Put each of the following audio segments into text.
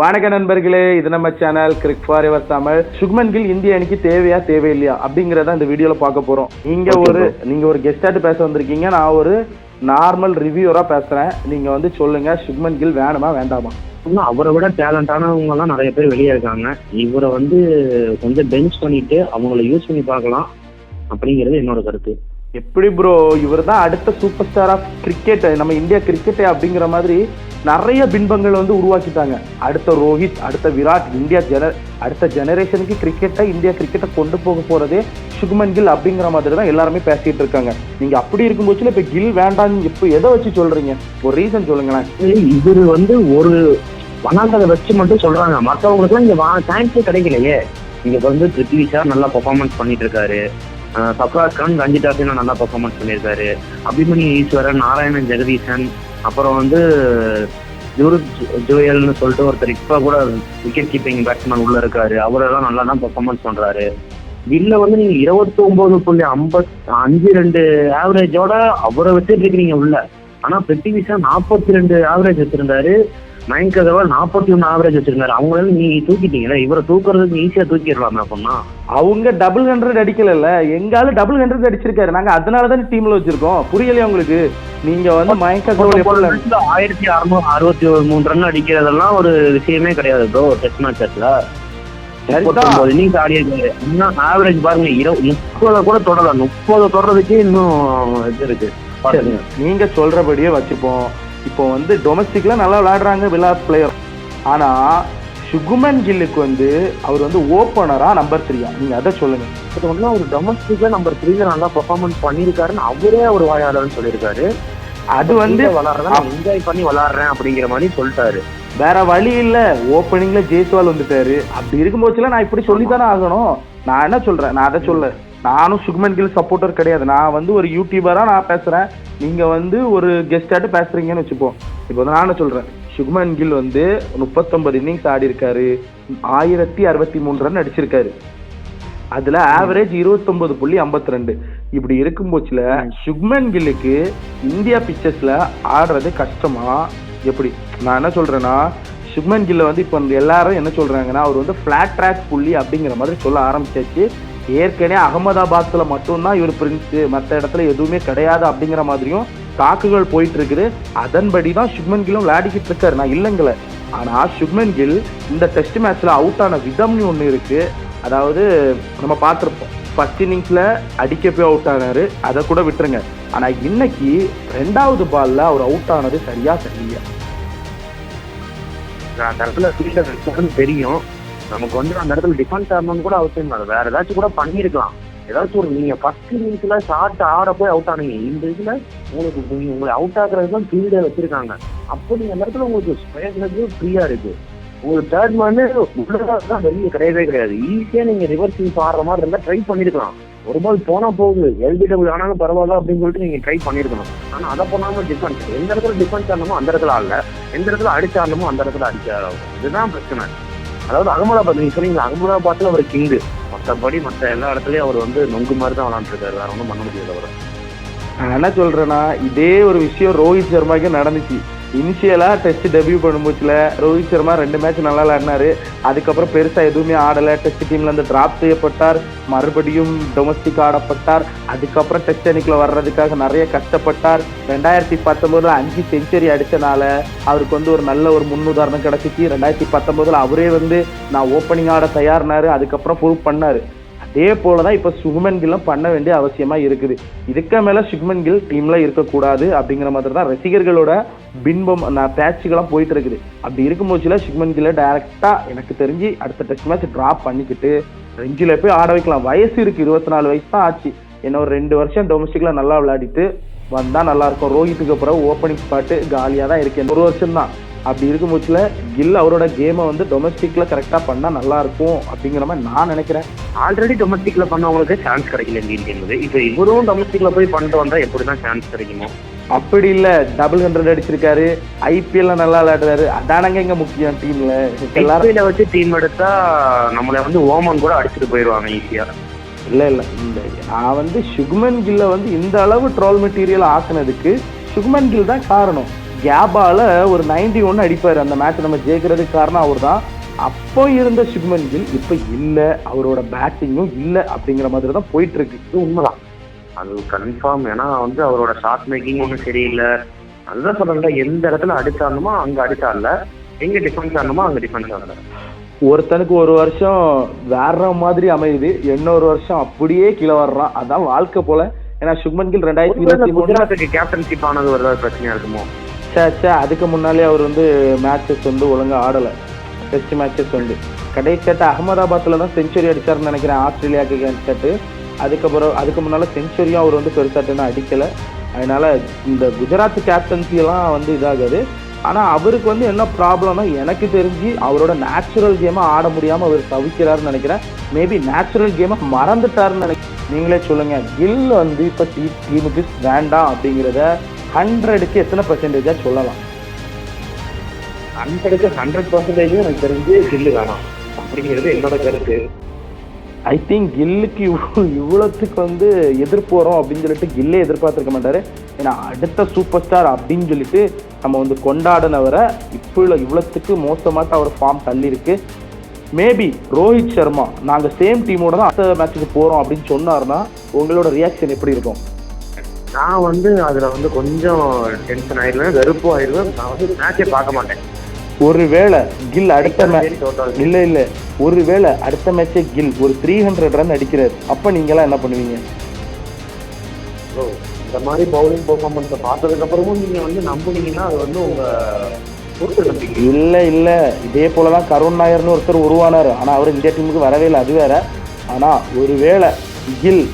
வணக்க நண்பர்களே இது நம்ம channel cric for ever Tamil. Shubman Gill இந்திய அணிக்கு தேவையா தேவையில்லையா அப்படிங்கறத இந்த வீடியோல பார்க்க போறோம். நீங்க Okay, ஒரு நீங்க ஒரு கெஸ்டாட்டு பேச வந்திருக்கீங்க. நான் ஒரு நார்மல் ரிவ்யூவரா பேசுறேன். நீங்க வந்து சொல்லுங்க சுக்மன் கில் வேணுமா வேண்டாமா? இன்னும் அவரை விட டேலண்டானவங்க எல்லாம் நிறைய பேர் வெளியே இருக்காங்க. இவரை வந்து கொஞ்சம் பெஞ்ச் பண்ணிட்டு அவங்கள யூஸ் பண்ணி பார்க்கலாம் அப்படிங்கிறது என்னோட கருத்து. எப்படி ப்ரோ இவர் தான் அடுத்த சூப்பர் ஸ்டார் ஆஃப் கிரிக்கெட் நம்ம இந்தியா கிரிக்கெட்டை அப்படிங்கிற மாதிரி நிறைய பின்பங்கள் வந்து உருவாக்கிட்டாங்க. அடுத்த ரோஹித் அடுத்த விராட் இந்தியா ஜென அடுத்த ஜெனரேஷனுக்கு கிரிக்கெட்டை இந்தியா கிரிக்கெட்டை கொண்டு போக போகிறதே சுக்மன் கில் அப்படிங்கிற மாதிரி தான் எல்லாருமே பேசிட்டு இருக்காங்க. நீங்க அப்படி இருக்கும்போது இப்ப கில் வேண்டாம்னு இப்போ எதை வச்சு சொல்றீங்க? ஒரு ரீசன் சொல்லுங்களேன். இவர் வந்து ஒரு வனாந்தரை வச்சு மட்டும் சொல்றாங்க. மற்றவங்களுக்குலாம் இங்க சான்ஸே கிடைக்கலையே. இங்க வந்து பிருத்வி நல்லா பர்ஃபார்மன்ஸ் பண்ணிட்டு இருக்காரு. சப்ராஜ் கான் ரஞ்சி நல்லா பர்ஃபார்மன்ஸ் பண்ணியிருக்காரு. அபிமன்யு ஈஸ்வரன் நாராயணன் ஜெகதீசன் அப்புறம் வந்து ஜூரு ஜோயல்னு சொல்லிட்டு ஒருத்தர் இப்போ கூட விக்கெட் கீப்பிங் பேட்ஸ்மேன் உள்ள இருக்காரு. அவரெல்லாம் நல்லா தான் பெர்ஃபார்மன்ஸ் பண்றாரு. வில்ல வந்து நீங்க இருபத்தி ஒன்பது புள்ளி ஐம்பத் அஞ்சு ரெண்டு ஆவரேஜோட அவரை வச்சுட்டு இருக்கீங்க உள்ள. ஆனா பிருத்திவிஷா நாற்பத்தி ரெண்டு ஆவரேஜ் வச்சிருந்தாரு. மயங்க் அகர்வால் நாற்பத்தி ஒன்று ஆவரேஜ் வச்சிருந்தாரு. அவங்களால நீங்க தூக்கிட்டீங்களா இவரை தூக்குறதுக்கு ஈஸியா தூக்கிடலாமே அப்படின்னா அவங்க டபுள் ஹண்ட்ரட் அடிக்கல எங்கால டபுள் ஹண்ட்ரட் அடிச்சிருக்காரு. நாங்க அதனால தானே டீம்ல வச்சிருக்கோம். புரியலையா உங்களுக்கு? நீங்க வந்து மயக்க ஆயிரத்தி அறுநூறு அறுபத்தி மூணு ரன் அடிக்கிறதெல்லாம் ஒரு விஷயமே கிடையாது ப்ரோ டெஸ்ட் மேட்சஸ்ல சரிதான். இன்னிங்ஸ் ஆடி இருக்காரு. இன்னும் ஆவரேஜ் பாருங்க இருபது முப்பதை கூட தொடலாம் முப்பதை தொடறதுக்கே இன்னும் இது இருக்கு. நீங்க சொல்றபடியே வச்சுப்போம். இப்போ வந்து டொமஸ்டிக்ல நல்லா விளையாடுறாங்க விராட் பிளேயர் ஆனா சுகுமன் கில்லுக்கு வந்து அவர் வந்து ஓப்பனரா நம்பர் த்ரீயா நீங்க அதை சொல்லுங்க. பட் ஒன்றும் அவர் டொமஸ்டிக்ல நம்பர் த்ரீல நல்லா பெர்ஃபார்மன்ஸ் பண்ணியிருக்காருன்னு அவரே ஒரு வாயாளர்னு சொல்லியிருக்காரு. அது வந்து விளாடுறேன் என்ஜாய் பண்ணி விளாடுறேன் அப்படிங்கிற மாதிரி சொல்லிட்டாரு. வேற வழி இல்ல. ஓப்பனிங்ல ஜெய்ஸ்வால் வந்துட்டாரு. அப்படி இருக்கும்போதுல நான் இப்படி சொல்லித்தானே ஆகணும். நான் என்ன சொல்றேன்? நான் அதை சொல்ல. நானும் சுக்மன் கில் சப்போர்ட்டர் கிடையாது. நான் வந்து ஒரு யூடியூபரா நான் பேசுறேன். நீங்க வந்து ஒரு கெஸ்டாட்டு பேசுறீங்கன்னு வச்சுப்போம் இப்போ வந்து நான் சொல்றேன். சுக்மன் கில் வந்து முப்பத்தொன்பது இன்னிங்ஸ் ஆடி இருக்காரு. ஆயிரத்தி அறுபத்தி மூணு ரன் அடிச்சிருக்காரு. அதுல ஆவரேஜ் இருபத்தொன்பது புள்ளி ஐம்பத்தி ரெண்டு. இப்படி இருக்கும் போச்சுல சுக்மன் கில்லுக்கு இந்தியா பிக்சர்ஸ்ல ஆடுறது கஷ்டமா? எப்படி? நான் என்ன சொல்றேன்னா சுக்மன் கில்ல வந்து இப்போ எல்லாரும் என்ன சொல்றாங்கன்னா அவர் வந்து ஃபிளாட் ட்ராக் புள்ளி அப்படிங்கிற மாதிரி சொல்ல ஆரம்பிச்சாச்சு. ஏற்கனவே அகமதாபாத்தில் மட்டும்தான் இவர் பிரின்ஸு மற்ற இடத்துல எதுவுமே கிடையாது அப்படிங்கிற மாதிரியும் தாக்குகள் போயிட்டு இருக்குது அதன்படி தான் சுக்மன் கில்லும் விளையாடிக்கிட்டு இருக்காரு. நான் இல்லைங்கள. ஆனா சுக்மன் கில் இந்த டெஸ்ட் மேட்ச்ல அவுட் ஆன விதம்னு ஒன்று இருக்கு. அதாவது நம்ம பார்த்துருப்போம். ஃபர்ஸ்ட் இன்னிங்ஸில் அடிக்க போய் அவுட் ஆனாரு. அதை கூட விட்டுருங்க. ஆனா இன்னைக்கு ரெண்டாவது பால்ல அவர் அவுட் ஆனது சரியா சரியா அந்த இடத்துல தெரியும். நமக்கு வந்து அந்த இடத்துல டிஃபென்ஸ் ஆடணும்னு கூட அவசியம் இல்லை. வேற ஏதாச்சும் கூட பண்ணியிருக்கலாம். ஏதாச்சும் ஒரு நீங்க ஃபர்ஸ்ட் இன்னிங்ஸ்ல ஷார்ட் ஆட போய் அவுட் ஆனீங்க. இந்த இதுல உங்களுக்கு நீங்க உங்களை அவுட் ஆகுறது தான் ஃபீல்டே வச்சிருக்காங்க. அப்போ நீங்க அந்த இடத்துல உங்களுக்கு ஸ்பேஸ்க்கு ஃப்ரீயா இருக்கு. உங்களுக்கு தேர்ட் மேனு உள்ளதான் வெளியே கிடையவே கிடையாது. ஈஸியா நீங்க ரிவர்ஸ் சீஸ் ஆடுற மாதிரி இருந்தா ட்ரை பண்ணிருக்கலாம். ஒரு பால் போனா போகுது. எல்பிடபிள் ஆனாலும் பரவாயில்ல அப்படின்னு சொல்லிட்டு நீங்க ட்ரை பண்ணிருக்கணும். ஆனா அதை பண்ணாம டிஃபென்ஸ் எந்த இடத்துல டிஃபென்ஸ் ஆடணுமோ அந்த இடத்துல ஆடல. எந்த இடத்துல அடிச்சு ஆடணுமோ அந்த இடத்துல அடிச்சு ஆடணும் இதுதான் பிரச்சனை. அதாவது அகமதாபாத் நீங்க சொன்னீங்க அகமதாபாத்ல அவர் கிங்கு மற்றபடி மற்ற எல்லா இடத்துலயும் அவர் வந்து நொங்கு மாதிரி தான் விளாண்டுருக்காரு வேற ஒன்றும் பண்ண முடியாது அவர். நான் என்ன சொல்றேன்னா இதே ஒரு விஷயம் ரோஹித் சர்மாக்கு நடந்துச்சு. இனிஷியலாக டெஸ்ட் டெபியூ பண்ணும்போதுல ரோஹித் சர்மா ரெண்டு மேட்ச் நல்லா விளையாடினாரு. அதுக்கப்புறம் பெருசாக எதுவுமே ஆடலை. டெஸ்ட் டீம்லேருந்து டிராப் செய்யப்பட்டார். மறுபடியும் டொமஸ்டிக் ஆடப்பட்டார். அதுக்கப்புறம் டெஸ்ட் அணிக்குள்ள வர்றதுக்காக நிறைய கஷ்டப்பட்டார். ரெண்டாயிரத்தி பத்தொம்போதில் அஞ்சு செஞ்சுரி அடித்தனால அவருக்கு வந்து ஒரு நல்ல ஒரு முன்னுதாரணம் கிடச்சிச்சு. ரெண்டாயிரத்தி பத்தொம்போதில் அவரே வந்து நான் ஓப்பனிங் ஆட தயார்னாரு. அதுக்கப்புறம் ப்ரூவ் பண்ணார். அதே போல தான் இப்போ சுக்மன் கில்லும் பண்ண வேண்டிய அவசியமா இருக்குது. இதுக்கு மேலே சுக்மன் கில் டீம்ல இருக்கக்கூடாது அப்படிங்கிற மாதிரி தான் ரசிகர்களோட பின்பம் நான் பேட்சுகள்லாம் போயிட்டு இருக்குது. அப்படி இருக்கும்போதுல சுக்மன் கில்ல டைரக்டா எனக்கு தெரிஞ்சு அடுத்த டெஸ்ட் மேட்ச் டிராப் பண்ணிக்கிட்டு ரெஞ்சில போய் ஆட வைக்கலாம். வயசு இருக்கு இருபத்தி நாலு வயசு தான் ஆச்சு. என்ன ஒரு ரெண்டு வருஷம் டொமஸ்டிக்ல நல்லா விளையாடிட்டு வந்தா நல்லா இருக்கும். ரோஹித்துக்கு அப்புறம் ஓப்பனிங் ஸ்பாட்டு காலியா தான் இருக்கேன். ஒரு வருஷம் தான் அப்படி இருக்கும் போச்சுல கில் அவரோட கேமை வந்து டொமஸ்டிக்ல கரெக்டா பண்ணா நல்லா இருக்கும் அப்படிங்கிற மாதிரி நான் நினைக்கிறேன். ஆல்ரெடி டொமஸ்டிக்ல பண்ணவங்களுக்கு சான்ஸ் கிடைக்கல இந்தியன் டீமுக்கு இப்போ இவரும் டொமஸ்டிக்ல போய் பண்ணிட்டு வந்தா எப்படிதான் சான்ஸ் கிடைக்குமோ? அப்படி இல்ல டபுள் ஹண்ட்ரட் அடிச்சிருக்காரு ஐபிஎல்ல நல்லா விளையாடுறாரு. அதானங்க இங்க முக்கியம் டீம்ல எல்லாரும் வச்சு டீம் எடுத்தா நம்மள வந்து ஓமன் கூட அடிச்சுட்டு போயிடுவாங்க ஈஸியா இல்ல இல்ல. நான் வந்து சுக்மன் கில்ல வந்து இந்த அளவு ட்ரோல் மெட்டீரியல் ஆக்குனதுக்கு சுக்மன் கில் தான் காரணம். கேபால ஒரு 91 ஒன்று அடிப்பார் அந்த மேட்ச் நம்ம ஜெயிக்கிறதுக்கு காரணம் அவர் தான் அப்போ இருந்த சுக்மன் கில் இப்போ இல்லை அவரோட பேட்டிங்கும் இல்லை அப்படிங்கிற மாதிரி தான் போயிட்டு இருக்கு உண்மைதான். அது கன்ஃபார்ம் ஏன்னா வந்து அவரோட ஷார்ட் மேக்கிங் ஒன்றும் சரியில்லை. அதுதான் சொல்றேன்ல எந்த இடத்துல அடிச்சாருமோ அங்க அடிச்சார்ல எங்க டிஃபென்ஸ் ஆடணுமோ அங்க டிஃபென்ஸ் ஆடல. ஒருத்தனுக்கு ஒரு வருஷம் வேற மாதிரி அமையுது. இன்னொரு வருஷம் அப்படியே கீழே வர்றான். அதான் வாழ்க்கை போல. ஏன்னா சுக்மன் கில் ரெண்டாயிரத்தி இருபத்தி மூணு கேப்டன்ஷிப் ஆனது ஒரு பிரச்சனையா இருக்குமோ? சே அதுக்கு முன்னாலே அவர் வந்து மேட்சஸ் வந்து ஒழுங்காக ஆடலை. டெஸ்ட் மேட்சஸ் வந்து. கடைசியாட்ட அகமதாபாத்தில் தான் செஞ்சுரி அடித்தார்னு நினைக்கிறேன் ஆஸ்திரேலியாவுக்கு கேட்டு அதுக்கப்புறம் அதுக்கு முன்னால் செஞ்சுரியும் அவர் வந்து பெருசாட்டுன்னு அடிக்கலை. அதனால் இந்த குஜராத் கேப்டன்சியெல்லாம் வந்து இதாகாது. ஆனால் அவருக்கு வந்து என்ன ப்ராப்ளம்னா எனக்கு தெரிஞ்சு அவரோட நேச்சுரல் கேமை ஆட முடியாமல் அவர் தவிக்கிறாருன்னு நினைக்கிறேன். மேபி நேச்சுரல் கேமை மறந்துட்டாருன்னு நினைக்கிறேன். நீங்களே சொல்லுங்கள் கில் வந்து இப்போ டீ டீமுக்கு வேண்டாம் அப்படிங்கிறத ஹண்ட்ரடுக்கு எத்தனை பர்சன்டேஜாக சொல்லலாம். ஹண்ட்ரடுக்கு ஹண்ட்ரட் பர்சன்டேஜ் எனக்கு தெரிஞ்சு கில்லு வேணாம். அப்படிங்கிறது என்னோட கருத்து. ஐ திங்க் கில்லுக்கு இவ்வளோ இவ்வளோத்துக்கு வந்து எதிர்ப்பு வரும் அப்படின்னு சொல்லிட்டு கில்லே எதிர்பார்த்துருக்க மாட்டாரு. ஏன்னா அடுத்த சூப்பர் ஸ்டார் அப்படின்னு சொல்லிட்டு நம்ம வந்து கொண்டாடினவரை இப்போ இவ்வளோத்துக்கு மோசமாட்ட அவர் ஃபார்ம் தள்ளி இருக்கு மேபி ரோஹித் சர்மா நாங்கள் சேம் டீமோட தான் அடுத்த மேட்ச்சுக்கு போகிறோம் அப்படின்னு சொன்னார்னா உங்களோட ரியாக்ஷன் எப்படி இருக்கும்? நான் வந்து அதுல வந்து கொஞ்சம் டென்ஷன் ஆயிடுவேன் வெறுப்பும் ஆயிடுவேன் நான் வந்து மேட்சே பார்க்க மாட்டேன். ஒருவேளை கில் அடுத்த. இல்லை இல்லை. ஒருவேளை அடுத்த மேட்சே கில் ஒரு த்ரீ ஹண்ட்ரட் ரன் அடிக்கிறார். அப்போ நீங்களாம் என்ன பண்ணுவீங்க? இந்த மாதிரி பவுலிங் பெர்ஃபார்மன்ஸை பார்த்ததுக்கு அப்புறமும் நீங்க வந்து நம்புனீங்கன்னா அது வந்து உங்க இல்ல இல்ல. இதே போல தான் கருண் நாயர்னு ஒருத்தர் உருவானார். ஆனா அவர் இந்தியா டீமுக்கு வரவே இல்லை. அது வேற. ஆனா ஒருவேளை கில்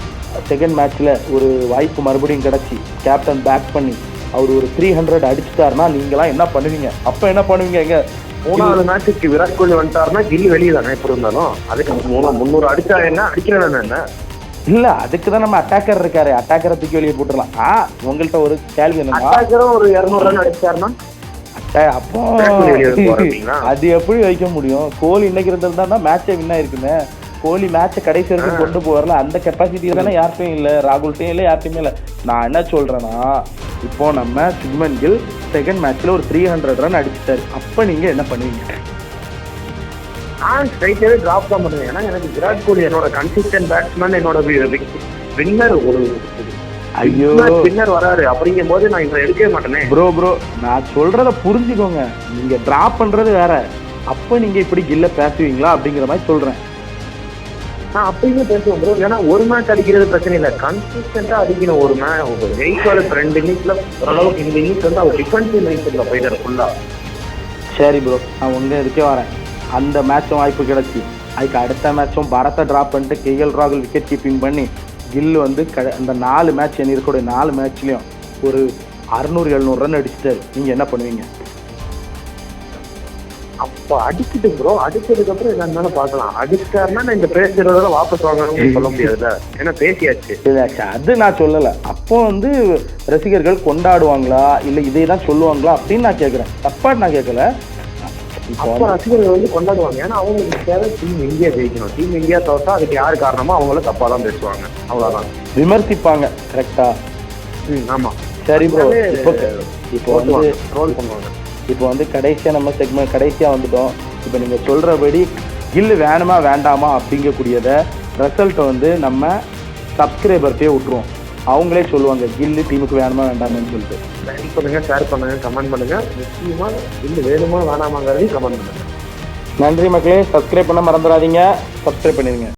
செகண்ட் மேட்ச்ல ஒரு வாய்ப்பு மறுபடியும் கிடைச்சி கேப்டன் பேக் பண்ணி அவர் ஒரு த்ரீ ஹண்ட்ரட் அடிச்சுட்டாருன்னா நீங்களாம் என்ன பண்ணுவீங்க? அப்ப என்ன பண்ணுவீங்க எங்க மூணாவது மேட்சுக்கு விராட் கோலி வந்துட்டாருன்னா கில்லி வெளியே தானே எப்படி இருந்தாலும். அதுக்கு மூணு முந்நூறு அடிச்சா என்ன? அடிக்கிறேன் என்ன? இல்ல அதுக்கு தான் நம்ம அட்டாக்கர் இருக்காரு. அட்டாக்கரை தூக்கி வெளியே போட்டுடலாம். ஆ உங்கள்கிட்ட ஒரு கேள்வி அட்டாக்கரும் ஒரு இரநூறு ரன் அடிச்சாருன்னா? அப்போ? அது எப்படி வைக்க முடியும்? கோலி இன்னைக்கு இருந்திருந்தா மேட்சே வின் ஆயிருக்குமே. கோலி மேட்சை கடைசி வரைக்கும் கொண்டு போறல அந்த கெப்பாசிட்டி தானே யார்ட்டையும் இல்லை. ராகுல்ட்டையும் இல்லை யார்ட்டையுமே இல்லை. நான் என்ன சொல்றேன்னா இப்போ நம்ம சுக்மன் கில் செகண்ட் மேட்ச்ல ஒரு த்ரீ ஹண்ட்ரட் ரன் அடிச்சிட்டாரு. அப்ப நீங்க என்ன பண்ணுவீங்க? நான் ஸ்ட்ரைட்டாவே டிராப் தான் பண்ணுவேன். ஏன்னா எனக்கு விராட் கோலி என்னோட கன்சிஸ்டன்ட் பேட்ஸ்மேன் என்னோட வின்னர் ஒரு ஐயோ. வின்னர் வராரு. அப்படிங்கும் போது நான் இவரை எடுக்கவே மாட்டேனே. ப்ரோ ப்ரோ நான் சொல்றத புரிஞ்சுக்கோங்க. நீங்க டிராப் பண்றது வேற. அப்ப நீங்க இப்படி கில்ல பேசுவீங்களா? அப்படிங்கிற மாதிரி சொல்றேன். நான் அப்பயுமே பேசுவேன் ப்ரோ ஏன்னா ஒரு மேட்ச் அடிக்கிறது பிரச்சனை இல்லை. கன்சிஸ்டண்டா அடிக்கணும் ஒரு மேட்ச் ஜெயிக்கால ரெண்டு இன்னிங்ஸ்ல ஓரளவுக்கு இந்த இன்னிங்ஸ் வந்து அவர் டிஃபென்சிவ் மைண்ட்ல போயிட்டாரு ஃபுல்லா சரி ப்ரோ நான் உங்க இதுக்கே வரேன். அந்த மேட்சும் வாய்ப்பு கிடைச்சி. அதுக்கு அடுத்த மேட்சும் பரத்தை ட்ராப் பண்ணிட்டு கேஎல் ராகுல் விக்கெட் கீப்பிங் பண்ணி கில் வந்து க அந்த நாலு மேட்ச் என்ன இருக்கக்கூடிய நாலு மேட்ச்லேயும் ஒரு அறுநூறு எழுநூறு ரன் அடிச்சிட்டாரு. நீங்கள் என்ன பண்ணுவீங்க? அப்ப அடிச்சுட்டு ப்ரோ அடிச்சதுக்கு அப்புறம் என்ன இருந்தாலும் பார்க்கலாம். அடிச்சிட்டாருன்னா நான் இந்த பேசுறதோட வாபஸ் வாங்கணும்னு சொல்ல முடியாதுல்ல? ஏன்னா பேசியாச்சு. அது நான் சொல்லலை. அப்போ வந்து ரசிகர்கள் கொண்டாடுவாங்களா? இல்லை இதே தான் சொல்லுவாங்களா? அப்படின்னு நான் கேட்குறேன் தப்பாக நான் கேட்கல அப்ப ரசிகர்கள் வந்து கொண்டாடுவாங்க. ஏன்னா அவங்களுக்கு தேவை டீம் இந்தியா ஜெயிக்கணும். டீம் இந்தியா தோத்தா அதுக்கு யாரு காரணமோ அவங்கள தப்பா தான் பேசுவாங்க. அவ்வளவுதான். விமர்சிப்பாங்க. கரெக்டா ம், ஆமா. சரி ப்ரோ இப்போ இப்போ வந்து ரோல் பண்ணுவாங்க. இப்போ வந்து கடைசியாக நம்ம செக்மெண்ட் கடைசியாக வந்துட்டோம். இப்போ நீங்கள் சொல்கிறபடி கில்லு வேணுமா வேண்டாமா அப்படிங்கக்கூடியதை ரிசல்ட்டை வந்து நம்ம சப்ஸ்கிரைபர்கிட்டே விட்ருவோம் அவங்களே சொல்லுவாங்க கில்லு டீமுக்கு வேணுமா வேண்டாமான்னு சொல்லிட்டு. லைக் பண்ணுங்க ஷேர் பண்ணுங்க கமெண்ட் பண்ணுங்க. முக்கியமா இன்னும் வேணுமா வேணாமாங்கிறதையும் கமெண்ட் பண்ணுங்க. நன்றி மக்களே. சப்ஸ்கிரைப் பண்ண மறந்துடாதீங்க. சப்ஸ்கிரைப் பண்ணிடுங்க.